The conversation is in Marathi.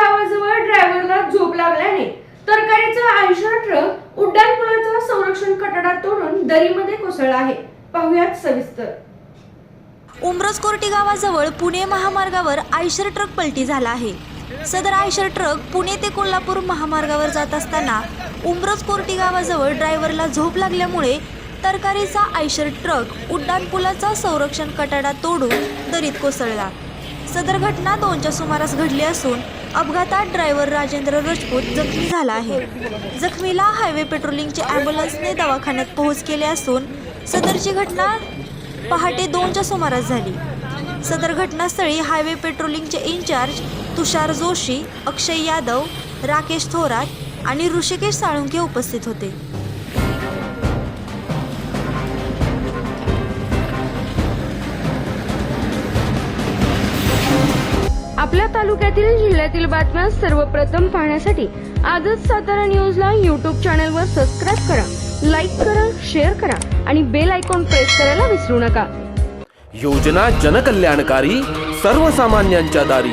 गावाजवळ ड्रायव्हरला झोप लागल्याने तरकारीचा आयशा ट्रक उड्डाण पुलाचा संरक्षण कटडा तोडून दरीमध्ये कोसळला आहे. पाहुयात सविस्तर. गावाजवळ पुणे महामार्गावर आयशर ट्रक पलटी झाला आहे. सदर आयशर ट्रक पुणे ते कोल्हापूर महामार्गावर जात असताना उमरस कोर्टी गावाजवळ ड्रायव्हरला झोप लागल्यामुळे तरकारीचा आयशर ट्रक उड्डाणपुलाचा संरक्षण कटाडा तोडून दरीत कोसळला. सदर घटना दोनच्या सुमारास घडली असून अपघातात ड्रायव्हर राजेंद्र राजपूत जखमी झाला आहे. जखमीला हायवे पेट्रोलिंगच्या ॲम्ब्युलन्सने दवाखान्यात पोहोच केले असून सदरची घटना पहाटे दोनच्या सुमारास झाली. सदर घटनास्थळी हायवे पेट्रोलिंगचे इन्चार्ज तुषार जोशी अक्षय यादव राकेश थोरात आणि ऋषिकेश साळुंके उपस्थित होते. आपल्या तालुक्यातील जिल्ह्यातील बातम्या सर्वप्रथम पाहण्यासाठी आजच सातारा न्यूजला युट्यूब चॅनलवर सबस्क्राईब करा लाईक करा शेअर करा आणि बेल आयकॉन प्रेस करायला विसरू नका. योजना जनकल्याणकारी सर्वसामान्यांच्या दारी.